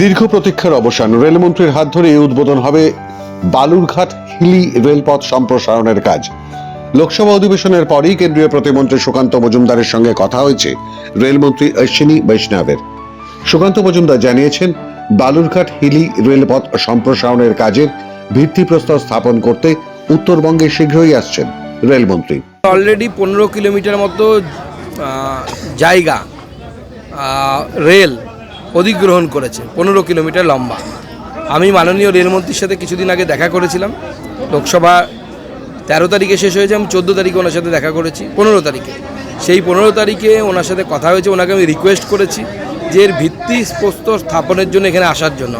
দীর্ঘ প্রতীক্ষার অবসান। রেলমন্ত্রীর হাত ধরে এই উদ্বোধন হবে বালুরঘাট হিলি রেলপথ সম্প্রসারণের কাজ। লোকসভা অধিবেশনের পরই কেন্দ্রীয় প্রতিমন্ত্রী সুকান্ত মজুমদারের সঙ্গে কথা হয়েছে রেলমন্ত্রী অশ্বিনী বৈষ্ণবের। সুকান্ত মজুমদার জানিয়েছেন, বালুরঘাট হিলি রেলপথ সম্প্রসারণের কাজের ভিত্তিপ্রস্তর স্থাপন করতে উত্তরবঙ্গে শীঘ্রই আসছেন রেলমন্ত্রী। অলরেডি পনেরো কিলোমিটার মতো জায়গা রেল অধিগ্রহণ করেছে, পনেরো কিলোমিটার লম্বা। আমি মাননীয় রেলমন্ত্রীর সাথে কিছুদিন আগে দেখা করেছিলাম। লোকসভা তেরো তারিখে শেষ হয়েছে, আমি চোদ্দ তারিখে ওনার সাথে দেখা করেছি, পনেরো তারিখে। সেই পনেরো তারিখে ওনার সাথে কথা হয়েছে, ওনাকে আমি রিকোয়েস্ট করেছি যে এর ভিত্তি প্রস্তর স্থাপনের জন্য এখানে আসার জন্য।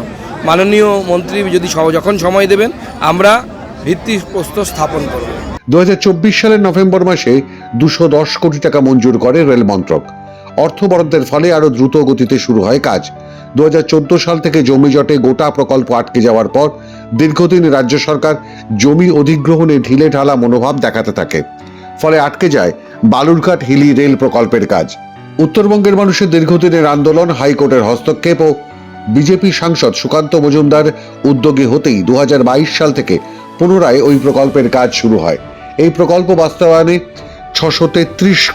মাননীয় মন্ত্রী যদি যখন সময় দেবেন, আমরা ভিত্তি প্রস্তর স্থাপন করব। দু হাজার চব্বিশ সালের নভেম্বর মাসে দশ কোটি টাকা মঞ্জুর করে রেল মন্ত্রক। অর্থ বরাদ্দের ফলে আরও দ্রুত গতিতে শুরু হয় কাজ। দুহাজার চোদ্দ সাল থেকে জমি জটে গোটা প্রকল্প আটকে যাওয়ার পর দীর্ঘদিন রাজ্য সরকার জমি অধিগ্রহণে ঢিলে ঢালা মনোভাব দেখাতে থাকে। ফলে আটকে যায় বালুরঘাট হিলি রেল প্রকল্পের কাজ। উত্তরবঙ্গের মানুষের দীর্ঘদিনের আন্দোলন, হাইকোর্টের হস্তক্ষেপ ও বিজেপি সাংসদ সুকান্ত মজুমদার উদ্যোগী হতেই দু হাজার বাইশ সাল থেকে পুনরায় ওই প্রকল্পের কাজ শুরু হয়। এই প্রকল্প বাস্তবায়নে ছশো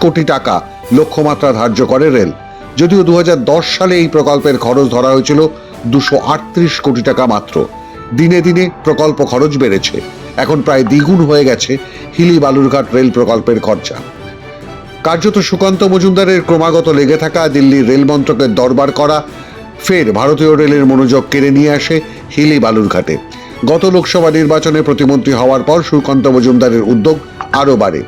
কোটি টাকা লক্ষ্যমাত্রা ধার্য করে রেল। যদিও দু হাজার দশ সালে এই প্রকল্পের খরচ ধরা হয়েছিল দুশো কোটি টাকা মাত্র। দিনে দিনে প্রকল্প খরচ বেড়েছে। এখন প্রায় দ্বিগুণ হয়ে গেছে হিলি বালুরঘাট রেল প্রকল্পের খরচা। কার্যত সুকান্ত মজুমদারের ক্রমাগত লেগে থাকা দিল্লির রেল মন্ত্রকের দরবার করা ফের ভারতীয় রেলের মনোযোগ কেড়ে নিয়ে আসে হিলি বালুরঘাটে। গত লোকসভা নির্বাচনে প্রতিমন্ত্রী হওয়ার পর সুকান্ত মজুমদারের উদ্যোগ আরও বাড়ে।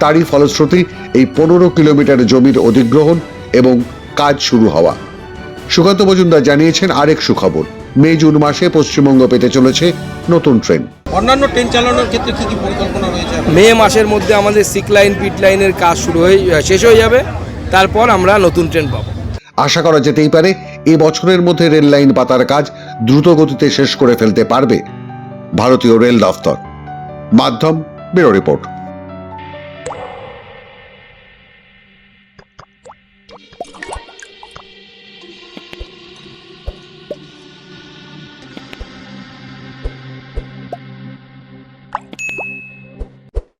তারই ফলশ্রুতি এই পনেরো কিলোমিটার জমির অধিগ্রহণ এবং কাজ শুরু হওয়া। সুকান্ত মজুমদার জানিয়েছেন আরেক সুখবর মে জুন মাসে পশ্চিমবঙ্গ পেতে চলেছে নতুন ট্রেন। অন্যান্য ট্রেন চালানোর ক্ষেত্রে কি কি পরিকল্পনা রয়েছে? মে মাসের মধ্যে আমাদের সিক লাইন পিট লাইনের কাজ শুরু হয়ে শেষ হয়ে যাবে। তারপর আমরা নতুন ট্রেন পাবো। আশা করা যেতেই পারে এ বছরের মধ্যে রেল লাইন পাতার কাজ দ্রুত গতিতে শেষ করে ফেলতে পারবে ভারতীয় রেল দফতর। মাধ্যম ব্যুরো রিপোর্ট।